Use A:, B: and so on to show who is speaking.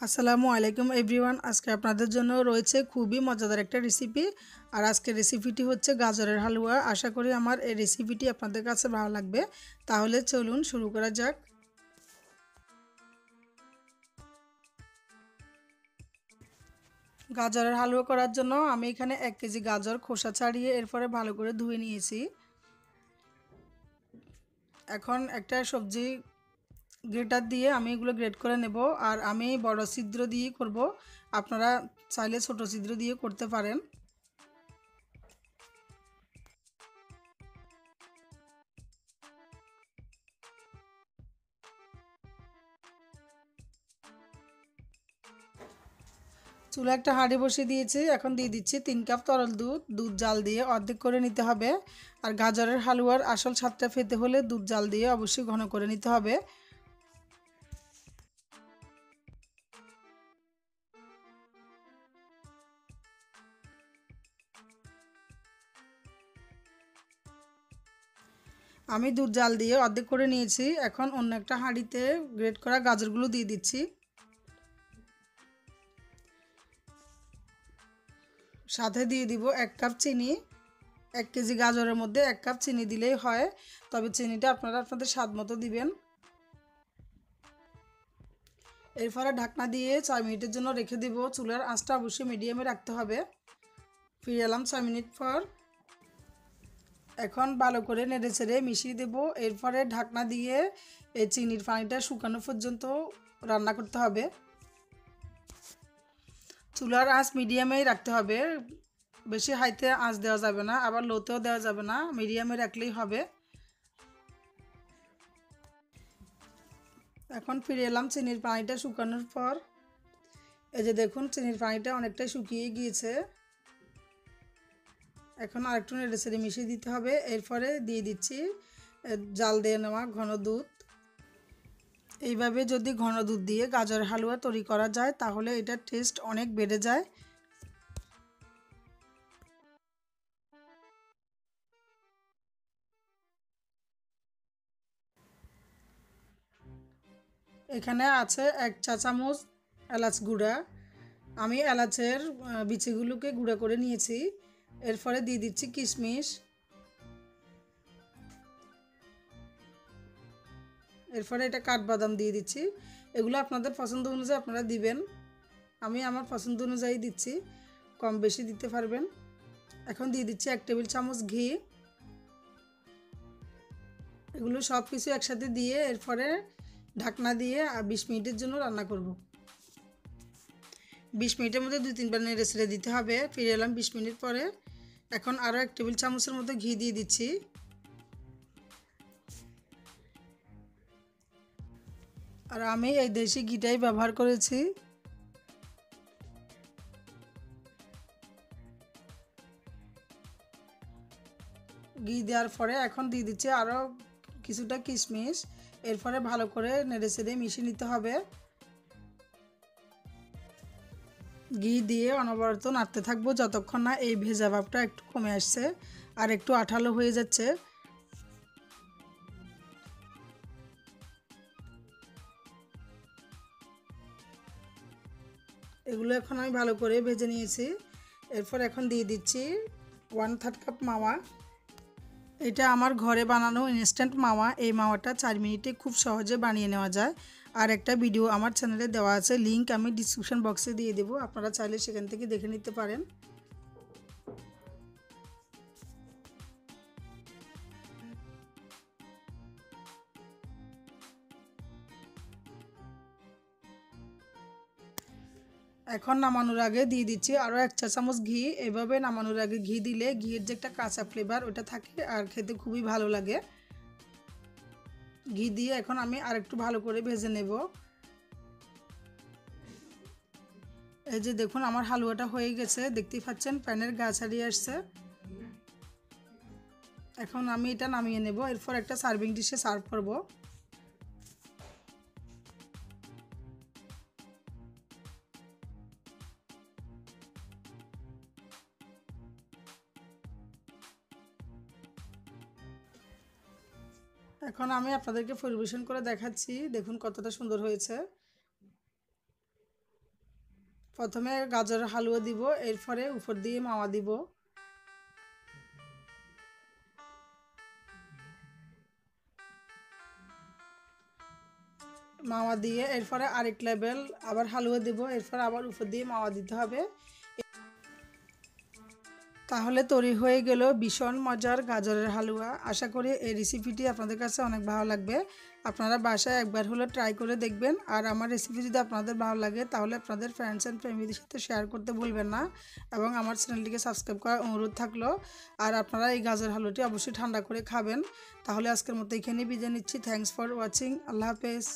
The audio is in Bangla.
A: আসসালামু আলাইকুম এভরিওয়ান। আজকে আপনাদের জন্য রয়েছে খুবই মজাদার একটা রেসিপি আর আজকের রেসিপিটি হচ্ছে গাজরের হালুয়া। আশা করি আমার এই রেসিপিটি আপনাদের কাছে ভালো লাগবে। তাহলে চলুন শুরু করা যাক। গাজরের হালুয়া করার জন্য আমি এখানে এক কেজি গাজর খোসা ছাড়িয়ে এরপরে ভালো করে ধুয়ে নিয়েছি। এখন একটা সবজি গ্রেটার দিয়ে আমি এগুলো গ্রেট করে নেব আর আমি বড় ছিদ্র দিয়ে করব। আপনারা চাইলে ছোট ছিদ্র দিয়ে করতে পারেন। চুলা একটা হাঁড়ি বসিয়ে দিয়েছি, এখন দিয়ে দিচ্ছি তিন কাপ তরল দুধ। দুধ জাল দিয়ে অর্ধেক করে নিতে হবে। আর গাজরের হালুয়ার আসল স্বাদটা পেতে হলে দুধ জাল দিয়ে অবশ্যই ঘন করে নিতে হবে। আমি দুধ জাল দিয়ে অর্ধেক করে নিয়েছি। এখন অন্য একটা হাঁড়িতে গ্রেট করা গাজরগুলো দিয়ে দিচ্ছি। সাথে দিয়ে দিব এক কাপ চিনি। এক কেজি গাজরের মধ্যে এক কাপ চিনি দিলেই হয়। তবে চিনিটা আপনারা আপনাদের স্বাদ মতো দিবেন। এরপরে ঢাকনা দিয়ে ছয় মিনিটের জন্য রেখে দিব। চুলার আঁচটা অবশ্যই মিডিয়ামে রাখতে হবে। ফিরে এলাম ছয় মিনিট পর। এখন ভালো করে নেড়ে চেড়ে মিশিয়ে দেব। এরপরে ঢাকনা দিয়ে এই চিনির পানিটা শুকানো পর্যন্ত রান্না করতে হবে। চুলার আঁচ মিডিয়ামেই রাখতে হবে। বেশি হাইতে আঁচ দেওয়া যাবে না, আবার লোতেও দেওয়া যাবে না, মিডিয়ামে রাখলেই হবে। এখন ফিরে এলাম চিনির পানিটা শুকানোর পর। এই যে দেখুন, চিনির পানিটা অনেকটাই শুকিয়ে গিয়েছে। এখন আরেকটু নেড়ে মিশিয়ে দিতে হবে। এরপরে দিয়ে দিচ্ছি জাল দিয়ে নেওয়া ঘন দুধ। এইভাবে যদি ঘন দুধ দিয়ে গাজর হালুয়া তৈরি করা যায়, তাহলে এটার টেস্ট অনেক বেড়ে যায়। এখানে আছে এক চা চামচ এলাচ গুঁড়া। আমি এলাচের বিচিগুলোকে গুঁড়া করে নিয়েছি। এরপরে দিয়ে দিচ্ছি কিশমিশ। এরপরে এটা কাঠবাদাম দিয়ে দিচ্ছি। এগুলো আপনাদের পছন্দ অনুযায়ী আপনারা দিবেন। আমি আমার পছন্দ অনুযায়ী দিচ্ছি। কম বেশি দিতে পারবেন। এখন দিয়ে দিচ্ছি এক টেবিল চামচ ঘি। এগুলো সব কিছু একসাথে দিয়ে এরপরে ঢাকনা দিয়ে বিশ মিনিটের জন্য রান্না করব। বিশ মিনিটের মধ্যে দুই তিনবার নেড়ে ছেড়ে দিতে হবে। ফিরে এলাম বিশ মিনিট পরে। এখন আরও এক টেবিল চামচের মতো ঘি দিয়ে দিচ্ছি। আর আমি এই দেশি ঘিটাই ব্যবহার করেছি। ঘি দেওয়ার পরে এখন দিয়ে দিচ্ছি আরও কিছুটা কিশমিশ। এরপরে ভালো করে নেড়ে চেড়ে মিশিয়ে নিতে হবে। ঘি দিয়ে অনবরত নাড়তে থাকব যতক্ষণ না এই ভেজা ভাবটা একটু কমে আসছে আর একটু আঠালো হয়ে যাচ্ছে। এগুলো এখন আমি ভালো করে ভেজে নিয়েছি। এরপর এখন দিয়ে দিচ্ছি ওয়ান থার্ড কাপ মাওয়া। এটা আমার ঘরে বানানো ইনস্ট্যান্ট মাওয়া। এই মাওয়াটা চার মিনিটে খুব সহজে বানিয়ে নেওয়া যায়। আর একটা ভিডিও আমার চ্যানেলে দেওয়া আছে লিঙ্ক আমি ডিসক্রিপশান বক্সে দিয়ে দেবো, আপনারা চাইলে সেখান থেকে দেখে নিতে পারেন। এখন নামানোর আগে দিয়ে দিচ্ছি আরও এক চা চামচ ঘি। এভাবে নামানোর আগে ঘি দিলে ঘিয়ের যে একটা কাঁচা ফ্লেভার ওটা থাকে আর খেতে খুবই ভালো লাগে। ঘি দিয়ে এখন আমি আরেকটু ভালো করে ভেজে নেব। এই যে দেখুন, আমার হালুয়াটা হয়ে গেছে। দেখতেই পাচ্ছেন, প্যানের গা ছাড়িয়ে আসছে। এখন আমি এটা নামিয়ে নেব। এরপর একটা সার্ভিং ডিশে সার্ভ করব। এখন আমি আপনাদেরকে পরিবেশন করে দেখাচ্ছি। দেখুন কতটা সুন্দর হয়েছে। প্রথমে গাজর হালুয়া দিব, এরপরে উপর দিয়ে মাওয়া দিব। মাওয়া দিয়ে এরপরে আরেক লেভেল আবার হালুয়া দিব, এরপর আবার উপর দিয়ে মাওয়া দিতে হবে। তাহলে তৈরি হয়ে গেল ভীষণ মজার গাজরের হালুয়া। আশা করি এই রেসিপিটি আপনাদের কাছে অনেক ভালো লাগবে। আপনারা বাসায় একবার হলে ট্রাই করে দেখবেন। আর আমার রেসিপি যদি আপনাদের ভালো লাগে, তাহলে আপনাদের ফ্রেন্ডস অ্যান্ড ফ্যামিলির সাথে শেয়ার করতে ভুলবেন না। এবং আমার চ্যানেলটিকে সাবস্ক্রাইব করার অনুরোধ থাকল। আর আপনারা এই গাজর হালুয়াটি অবশ্যই ঠান্ডা করে খাবেন। তাহলে আজকের মতো এখানেই বিদায় নিচ্ছি। থ্যাংকস ফর ওয়াচিং আল্লাহ হাফেজ।